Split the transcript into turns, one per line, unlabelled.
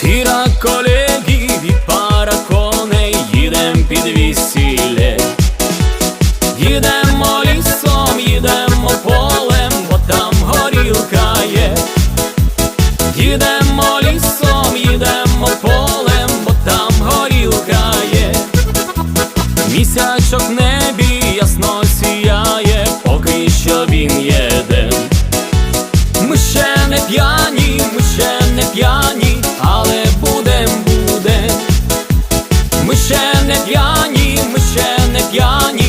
Сіра колегів і пара коней, їдем під весілля. Їдемо лісом, їдемо полем, бо там горілка є, їдемо лісом, їдемо полем, бо там горілка є, місячок в небі ясно сіяє, поки що він є. я п'яні.